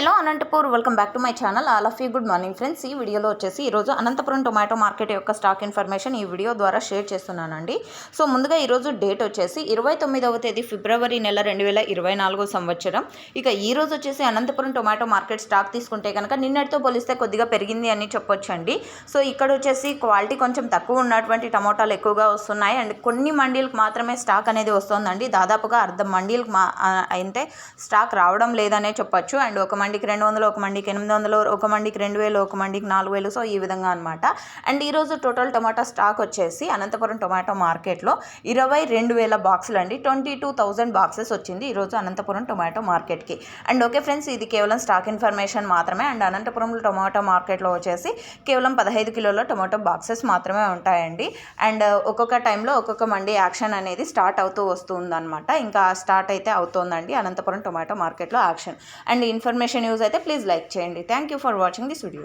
Hello Anantapur welcome back to my channel. All of you good morning friends. ఈ వీడియోలో వచ్చేసి ఈరోజు Anantapuram tomato market యొక్క స్టాక్ ఇన్ఫర్మేషన్ ఈ వీడియో ద్వారా షేర్ చేస్తున్నానండి. సో ముందుగా ఈరోజు డేట్ వచ్చేసి ఇరవై తొమ్మిదవ తేదీ ఫిబ్రవరి నెల రెండు వేల ఇరవై నాలుగో సంవత్సరం. ఇక ఈ రోజు వచ్చేసి అనంతపురం టొమాటో మార్కెట్ స్టాక్ తీసుకుంటే కనుక నిన్నటితో పోలిస్తే కొద్దిగా పెరిగింది అని చెప్పొచ్చండి. సో ఇక్కడ వచ్చేసి క్వాలిటీ కొంచెం తక్కువ ఉన్నటువంటి టమోటాలు ఎక్కువగా వస్తున్నాయి. అండ్ కొన్ని మండీలకు మాత్రమే స్టాక్ అనేది వస్తుందండి. దాదాపుగా అర్ధం మండీలకు మా అయితే స్టాక్ రావడం లేదనే చెప్పొచ్చు. అండ్ ఒక మండికి రెండు వందలు ఒక మండికి ఎనిమిది వందలు ఒక మండికి రెండు వేలు ఒక మండికి నాలుగు వేలు. సో ఈ విధంగా అనమాట అండ్ ఈరోజు టోటల్ టమాటా స్టాక్ వచ్చేసి అనంతపురం టొమాటో మార్కెట్లో ఇరవై రెండు వేల బాక్సులు అండి. ట్వంటీ టూ థౌజండ్ బాక్సెస్ వచ్చింది ఈరోజు అనంతపురం టొమాటో మార్కెట్కి. అండ్ ఓకే ఫ్రెండ్స్ ఇది కేవలం స్టాక్ ఇన్ఫర్మేషన్ మాత్రమే. అండ్ అనంతపురంలో టొమాటో మార్కెట్లో వచ్చేసి కేవలం పదహైదు కిలోల టొమాటో బాక్సెస్ మాత్రమే ఉంటాయండి. అండ్ ఒక్కొక్క టైంలో ఒక్కొక్క మండి యాక్షన్ అనేది స్టార్ట్ అవుతూ వస్తుందన్నమాట. ఇంకా స్టార్ట్ అయితే అవుతోందండి అనంతపురం టొమాటో మార్కెట్లో యాక్షన్. అండ్ ఇన్ఫర్మేషన్ యూజ్ అయితే ప్లీజ్ లైక్ చేయండి. Thank you for watching this video